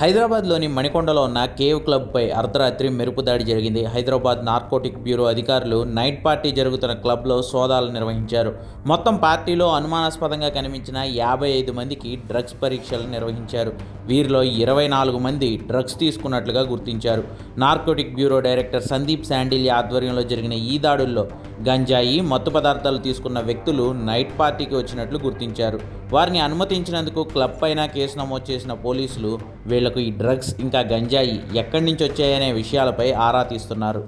హైదరాబాద్లోని మణికొండలో ఉన్న కేవ్ క్లబ్పై అర్ధరాత్రి మెరుపు దాడి జరిగింది. హైదరాబాద్ నార్కోటిక్ బ్యూరో అధికారులు నైట్ పార్టీ జరుగుతున్న క్లబ్లో సోదాలు నిర్వహించారు. మొత్తం పార్టీలో అనుమానాస్పదంగా కనిపించిన యాభై ఐదు మందికి డ్రగ్స్ పరీక్షలు నిర్వహించారు. వీరిలో ఇరవై నాలుగు మంది డ్రగ్స్ తీసుకున్నట్లుగా గుర్తించారు. Narcotic bureau director Sandeep Sandilya ఆధ్వర్యంలో జరిగిన ఈ దాడుల్లో గంజాయి మత్తు పదార్థాలు తీసుకున్న వ్యక్తులు నైట్ పార్టీకి వచ్చినట్లు గుర్తించారు. వారిని అనుమతించినందుకు క్లబ్ పైన కేసు నమోదు చేసిన పోలీసులు వీళ్ళకు ఈ డ్రగ్స్ ఇంకా గంజాయి ఎక్కడి నుంచి వచ్చాయనే విషయాలపై ఆరా తీస్తున్నారు.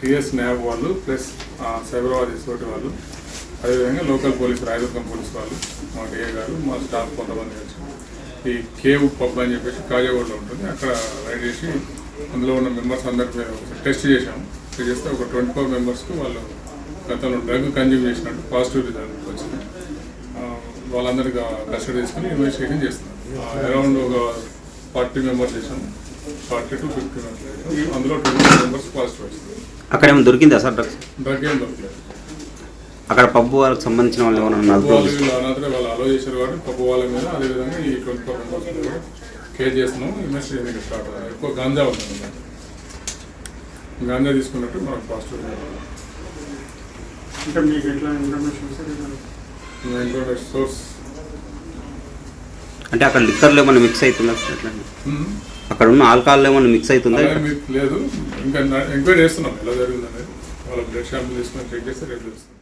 టిఎస్ న్యాబ్ వాళ్ళు ప్లస్ సైబరాబాద్ ఎస్ఓటి వాళ్ళు అదేవిధంగా లోకల్ పోలీస్ రాయదుర్గం పోలీస్ వాళ్ళు మా డిఏ గారు మా స్టాఫ్ కొంతమంది కలిసి ఈ కేవ్ పబ్ అని చెప్పేసి కాజాగూడలో ఉంటుంది. అక్కడ రైడ్ చేసి అందులో ఉన్న మెంబర్స్ అందరి టెస్ట్ చేశాము. టెస్ట్ చేస్తే ఒక ట్వంటీ ఫోర్ మెంబర్స్కి వాళ్ళు గతంలో డ్రగ్ కన్జ్యూమ్ చేసినట్టు పాజిటివ్ రిజల్ట్ వచ్చింది. వాళ్ళందరికీ కస్టడీ తీసుకుని ఇన్వెస్టిగేషన్ చేస్తున్నాం. అరౌండ్ ఒక ఫార్టీ మెంబర్స్ చేసాం ఫార్టీ టు ఫిఫ్టీ మెంబర్స్ అందులో ట్వంటీ మెంబర్స్ పాజిటివ్ వచ్చింది. అక్కడ ఏమైనా దొరికిందా సార్ డ్రగ్స్? డ్రగ్ ఏం దొరకలేదు. అక్కడ పబ్బు వాళ్ళకి సంబంధించిన వాళ్ళు ఏమైనా పప్పు నలుగురు వాళ్ళు వీళ్ళు అనాథరే వాళ్ళు అలో చేశారు కాబట్టి పప్పు వాళ్ళ మీద అదేవిధంగా ఈ ట్వంటీ ఫోర్ మెంబర్స్ కూడా కేర్ చేస్తున్నాం ఇన్వెస్టిగేషన్ స్టార్ట్ ఎక్కువ గాంజా ఉంటుంది గాంధీ తీసుకున్నట్టు మనకు పాజిటివ్ ఇంకా మీకు ఎట్లా ఇన్ఫర్మేషన్ సోర్స్ అంటే అక్కడ లిక్కర్లో ఏమైనా మిక్స్ అవుతుందా? ఎట్లా అక్కడ ఉన్న ఆల్కహాల్ ఏమైనా మిక్స్ అవుతుందా? లేదు. ఇంకా ఎంక్వైరీ చేస్తున్నాం. ఎలా జరిగిందని వాళ్ళ బ్లడ్ శాంపుల్ తీసుకొని చెక్ చేస్తే రేపు తెలుస్తుంది